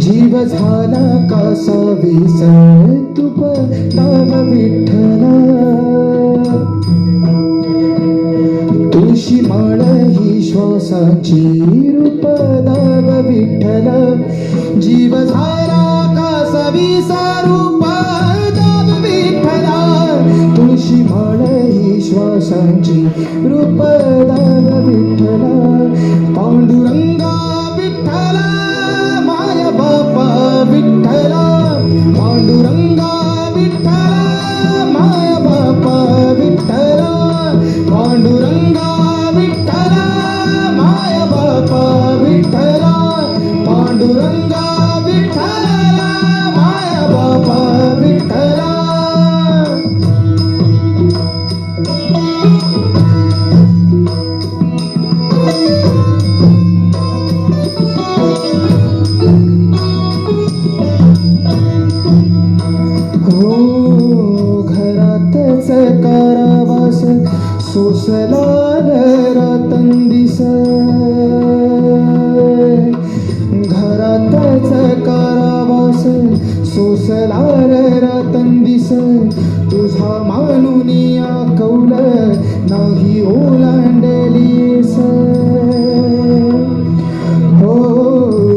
जीव झाला कासा विसर तुप ताव विठ्ठला. तुळशी माळ ही श्वासाची रूप दाव विठ्ठला. जीव झाला कासा विसर रूप दाव विठ्ठला. तुळशी माळ ही श्वासाची रूप दाव विठ्ठला. पांडुरंग कारावास सोसला रातन दिस. घरातच कारावास सोसला रातन दिस. तुझा मानून कौल नाही हो ओलांडलीस हो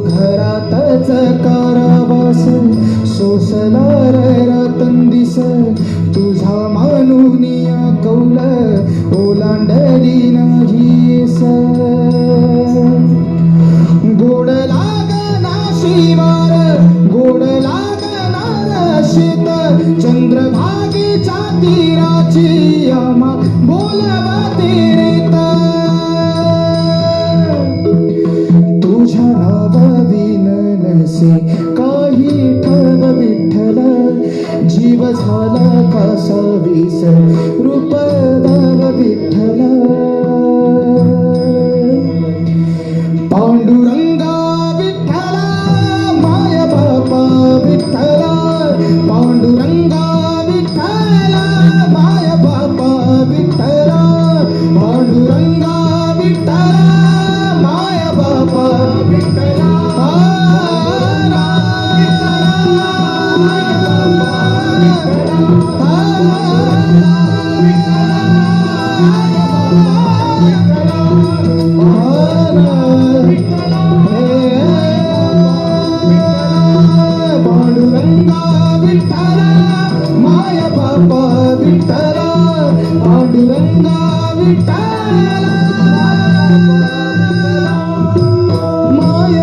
घरातच कारावास सोसला रतन दिस. तुझा या ओलांडली नाही गोड लागना शिवार गोड लागना शेत चंद्रभागेच्या तीराची आम्हा बोलवते रेत. तुझ्या नावाविन नसे काही ठव विठ्ठल जीव झाला कसा विसर. I'm Panduranga. மாய